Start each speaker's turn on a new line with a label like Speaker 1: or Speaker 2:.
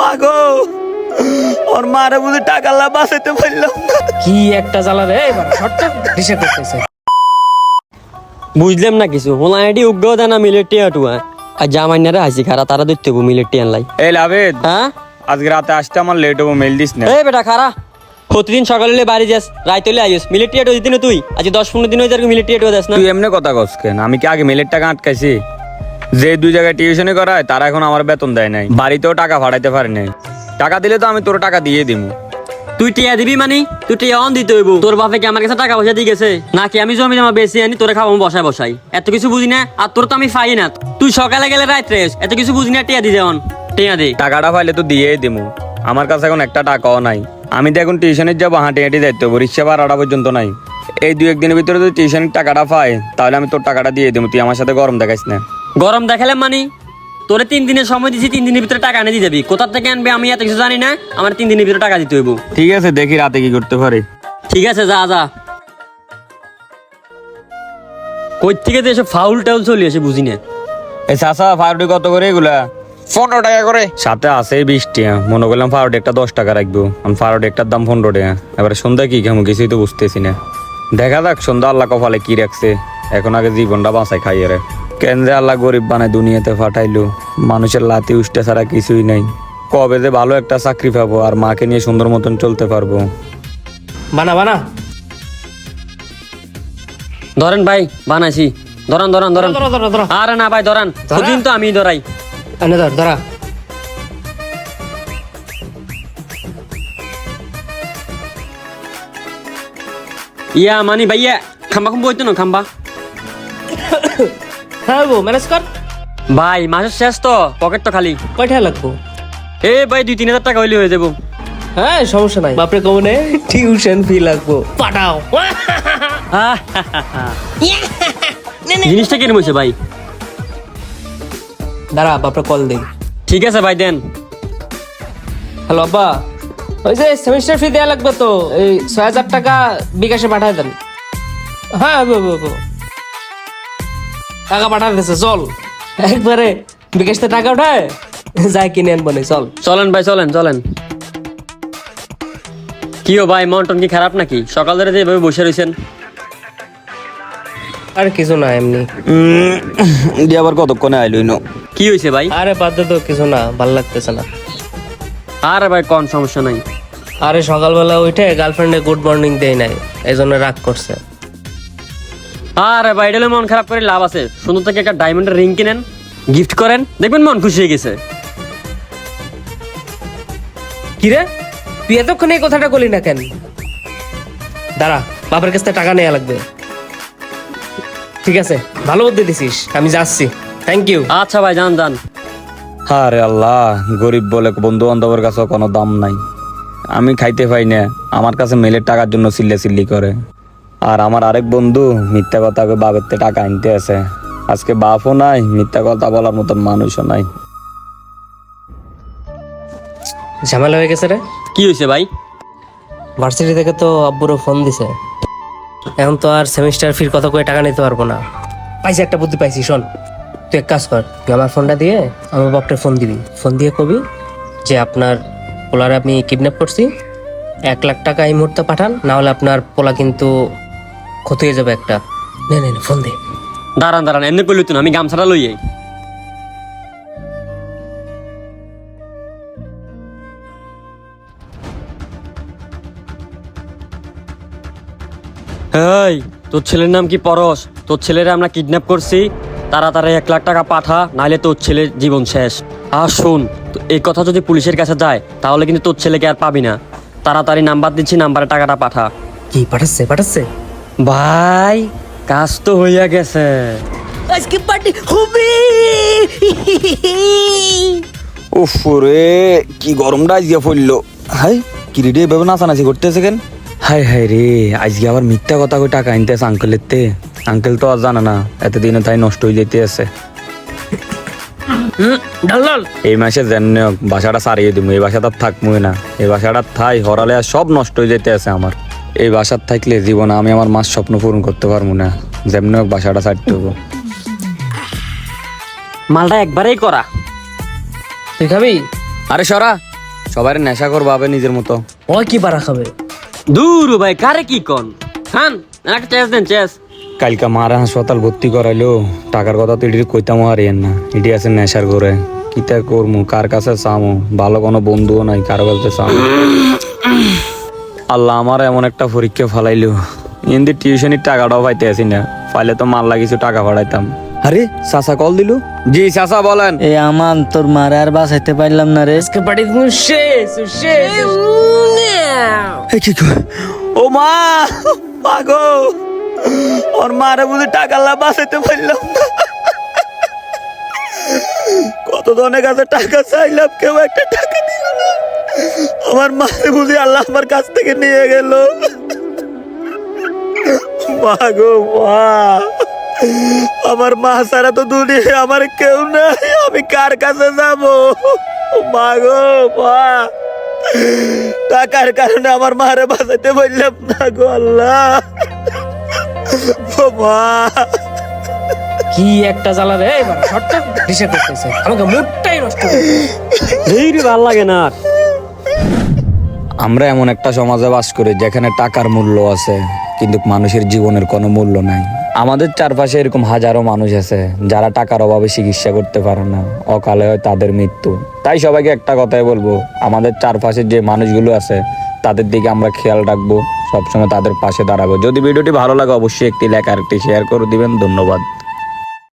Speaker 1: মাগো ওর মারে বুঝে টাকা লাভ বাঁচাইতে পারলাম না।
Speaker 2: কি একটা জ্বালা রে করতেছে।
Speaker 3: বুঝলাম না কিছু ওলা এটি উগ্র দানা মিলে টিয়া টুয়া। আর জামাইনারে হাসি খারা তারা দেখতে হব মিলে টিয়ান লাই।
Speaker 1: এই লাভেদ
Speaker 3: হ্যাঁ?
Speaker 1: আজকে রাতে আসতে আমার লেট হব মেল দিস না।
Speaker 3: এই বেটা খারা প্রতিদিন সকালে হলে বাড়ি যাস রাইতে হলে আইস। মিলিটারি দিতি তুই আজ দশ পনেরো দিন হয়ে যাবে মিলিটারি দেস না।
Speaker 1: তুই এমনি কথা কস কেন? আমি কি আগে মেলের টাকা আটকাইছি? যে দুই জায়গায় টিউশনি করায় তারা এখন আমার বেতন দেয় নাই। বাড়িতেও টাকা ভাড়াইতে পারে নাই। টাকা দিলে তো আমি তোর টাকা দিয়ে দিব
Speaker 3: তুই টিয়া দিবি মানে? তুই টিয়া অন দিতে হইব। তোর বাপে কি আমার কাছে টাকা পয়সা দিয়ে গেছে? নাকি আমি জমি জমা বেশি আনি তোরে খাব বসাই বসাই এত কিছু বুঝি না আর তোর তো আমি পাই না। তুই সকালে গেলে রাত্রে। এত কিছু বুঝি না টিয়া দি যেমন টিয়া দে।
Speaker 1: টাকাটা পাইলে তো দিয়েই দিব আমার কাছে এখন একটা টাকাও নাই। আমি তো এখন টিউশনের যাব হাঁটি হাঁটি যাইতে হব রিক্সা ভাড়াটা পর্যন্ত নাই। এই দুই একদিনের ভিতরে যদি টিউশনের টাকাটা পাই তাহলে আমি তোর টাকাটা দিয়ে দেবো তুই আমার সাথে গরম দেখাইস না।
Speaker 3: গরম দেখালাম মানে? তোরে তিন দিনের সময় দিছি তিন দিনের ভিতরে টাকা এনে দিয়ে যাবি কোথা থেকে আনবে আমি এত কিছু জানি না আমার তিন দিনের ভিতরে টাকা দিতে হইব।
Speaker 1: ঠিক আছে দেখি রাতে কি করতে পারি।
Speaker 3: ঠিক আছে যা যা। কই থেকে যে এসব ফাউল টাউল চলে আসে বুঝি না।
Speaker 1: এই চাষা ফাউডি কত করে এগুলা?
Speaker 4: পনেরো টাকা করে।
Speaker 1: সাথে আছে বিশ টাকা। মনে করলাম ফাউডি একটা দশ টাকা রাখব। কারণ ফাউডি একটার দাম পনেরো টাকা। এবারে সন্ধ্যা কি কেমন কিছুই তো বুঝতেছি না। দেখা যাক সন্ধ্যা আল্লাহ কপালে কি রাখছে। এখন আগে জীবনটা বাঁচাই খাইয়ে রে। কেন যে আল্লাহ গরিব বানায় দুনিয়াতে ফাটাইলো মানুষের লাতি উষ্টা ছাড়া কিছুই নাই। কবে যে ভালো একটা চাকরি পাবো আর মাকে নিয়ে সুন্দর মতন চলতে পারব।
Speaker 2: বানা বানা।
Speaker 3: ধরেন ভাই বানাইছি। ধরান ধরান ধরান।
Speaker 2: ধরো ধরো ধরো।
Speaker 3: আরে না ভাই ধরান।
Speaker 2: ধরা?
Speaker 3: প্রতিদিন তো আমি ধরাই।
Speaker 2: এনে ধর ধরা।
Speaker 3: ইয়া মানি ভাইয়া খাম্বা খাম্বা হইতো না খাম্বা।
Speaker 2: হ্যাঁ বউ ম্যানেজ কর।
Speaker 3: ভাই মাসের শেষ তো পকেট তো খালি।
Speaker 2: কয়টা লাগবো?
Speaker 3: এ ভাই দুই তিন হাজার টাকা হইলে হয়ে যাব।
Speaker 2: হ্যাঁ সমস্যা নাই। বাপরে কমনে টিউশন ফি লাগবো। পাঠাও।
Speaker 3: জিনিসটা কেন হয়েছে ভাই?
Speaker 2: দাঁড়া বাপরে কল দেই।
Speaker 3: ঠিক আছে ভাই দেন।
Speaker 2: হ্যালো আব্বা। ওই যে সেমিস্টার ফি দেওয়া লাগবে তো এই ছয় হাজার টাকা বিকাশে পাঠায় দেন। হ্যাঁ। টাকা পাঠায় দিতেছে চল। একবারে বিকাশ টাকা উঠায় যাই কিনে আনব নে, চল।
Speaker 3: চলেন ভাই চলেন চলেন। কি ও ভাই মন টন কি খারাপ নাকি? সকাল ধরে যে এভাবে বসে রয়েছেন
Speaker 2: আর কিছু না এমনি।
Speaker 1: দিয়ে আবার কতক্ষণে আইলই নো
Speaker 3: কি হয়েছে ভাই?
Speaker 2: আরে বাদ দে তো কিছু না ভালো লাগতেছে না।
Speaker 3: আরে ভাই কোন সমস্যা নাই।
Speaker 2: আরে সকালবেলা উঠে গার্লফ্রেন্ডে গুড মর্নিং দেয় নাই এই জন্য রাগ করছে।
Speaker 3: আরে ভাই এটা মন খারাপ করে লাভ আছে। সুন্দর থেকে একটা ডায়মন্ডের রিং কিনেন গিফট করেন দেখবেন মন খুশি হয়ে গেছে।
Speaker 2: কিরে? তুই এতক্ষণ এই কথাটা বলি না কেন? দাঁড়া বাপের কাছ থেকে টাকা নেওয়া লাগবে। ঠিক আছে ভালো বুদ্ধি দিছিস আমি যাচ্ছি। থ্যাংক ইউ
Speaker 3: আচ্ছা ভাই যান যান।
Speaker 1: আরে আল্লাহ গরিব বলে বন্ধু বান্ধবের কাছে কোনো দাম নাই। আমি খাইতে পাই না আমার কাছে মেলের টাকার জন্য চিল্লে সিল্লি করে। আর আমার আরেক বন্ধু মিথ্যা কথা বাপের থেকে টাকা আনতে আছে। আজকে বাপও নাই মিথ্যা কথা বলার মতন মানুষও নাই।
Speaker 2: ঝামেলা হয়ে গেছে রে।
Speaker 3: কি হয়েছে ভাই?
Speaker 2: ভার্সিটি থেকে তো আব্বুরও ফোন দিছে। এখন তো আর সেমিস্টার ফির কত করে টাকা নিতে পারব না। পাইছি একটা বুদ্ধি পাইছি শোন। তুই এক কাজ কর তুই আমার ফোনটা দিয়ে আমার বাপটা ফোন দিবি। ফোন দিয়ে কবি যে আপনার পোলারে আমি কিডন্যাপ করছি এক লাখ টাকা এই মুহূর্তে পাঠান না হলে আপনার পোলা কিন্তু ক্ষতি হয়ে যাবে একটা। নে নে নে, ফোন দে।
Speaker 3: দাঁড়ান দাঁড়ান এমনি করলি তো আমি গামছাটা লই আই। এই তোর ছেলের নাম কি পরশ? তোর ছেলেরা আমরা কিডন্যাপ করছি তাড়াতাড়ি এক লাখ টাকা পাঠা নাহলে তোর ছেলের জীবন শেষ। আর শোন তো এই কথা যদি পুলিশের কাছে যায় তাহলে কিন্তু তোর ছেলেকে আর পাবি না। তাড়াতাড়ি নাম্বার দিচ্ছি নাম্বারে টাকাটা পাঠা।
Speaker 2: কি পাঠাচ্ছে পাঠাচ্ছে?
Speaker 3: ভাই কাজ তো হইয়া গেছে।
Speaker 2: আজকে পার্টি হবে।
Speaker 1: উফ রে কি গরমটা আজকে পড়ল। হাই কি রে এভাবে নাচানাচি করতেছে কেন? হাই হাই রে আজকে আবার মিথ্যা কথা কই টাকা আনতেছে আঙ্কেলের তে। আঙ্কেল তো আর জানে না এতদিনে তাই নষ্ট হয়ে যেতে আছে। এই মাসে যেন হোক বাসাটা সারিয়ে দিব এই বাসাটা থাকব না। এই বাসাটা থাই হরালে আর সব নষ্ট হয়ে যেতে আছে আমার। এই বাসার থাকলে জীবনে আমি আমার মাস স্বপ্ন পূরণ করতে পারব না। যেমনি হোক বাসাটা ছাড়তে হব।
Speaker 3: মালটা একবারেই করা।
Speaker 2: তুই খাবি?
Speaker 1: আরে সরা সবার নেশা কর ভাবে নিজের মতো।
Speaker 2: ও কি পারা খাবে?
Speaker 3: দূর ভাই কারে কি কন? হ্যাঁ একটা চেস দেন চেস।
Speaker 1: কালকা মারা হাসপাতাল ভর্তি করাইলো টাকার কথা তো এটি কইতাম হারিয়েন না। এটি আছে নেশার করে কিতা করমু? কার কাছে চামু? ভালো কোনো বন্ধুও নাই কারও কাছে চামু। আল্লাহ আমার এমন একটা পরীক্ষা ফালাইলো। ইন্দি টিউশনির টাকাটাও পাইতে আসি না। পাইলে তো মাল্লা কিছু টাকা পাঠাইতাম। আরে চাচা কল দিলু? জি চাচা বলেন।
Speaker 4: এ আমান তোর মারে আর বাঁচাইতে পারলাম না রে।
Speaker 2: আজকে তুমি শেষ শেষ।
Speaker 1: এ কি? ও মা মাগো ওর মারে বুঝি টাকা লাভ বাঁচাইতে পারলাম না। কত জনের কাছে টাকা চাইলাম কেউ একটা টাকা আমার মারে বুঝি আল্লাহ আমার কাছ থেকে নিয়ে গেল। মা গো মা। আমার মা ছাড়া তো দুনিয়া আমার কেউ নাই। আমি কার কাছে যাব? মা গো মা। টাকার কারণে আমার মারে বাঁচাইতে পারলাম না গো আল্লাহ। মা।
Speaker 2: কি একটা জ্বালা রে এবার শর্ট দিশে করতেছে। আমাকে মুডটাই নষ্ট
Speaker 3: এই রে ভালো লাগে না।
Speaker 1: আমরা এমন একটা সমাজে বাস করি যেখানে টাকার মূল্য আছে, কিন্তু মানুষের জীবনের কোনো মূল্য নাই। আমাদের চারপাশে এরকম হাজারো মানুষ আছে, যারা টাকার অভাবে চিকিৎসা করতে পারে না। অকালে হয় তাদের মৃত্যু। তাই সবাইকে একটা কথাই বলব, আমাদের চারপাশে যে মানুষগুলো আছে, তাদের দিকে আমরা খেয়াল রাখব, সবসময় তাদের পাশে দাঁড়াবো। যদি ভিডিওটি ভালো লাগে, অবশ্যই একটি লেখা একটি শেয়ার করে দিবেন। ধন্যবাদ।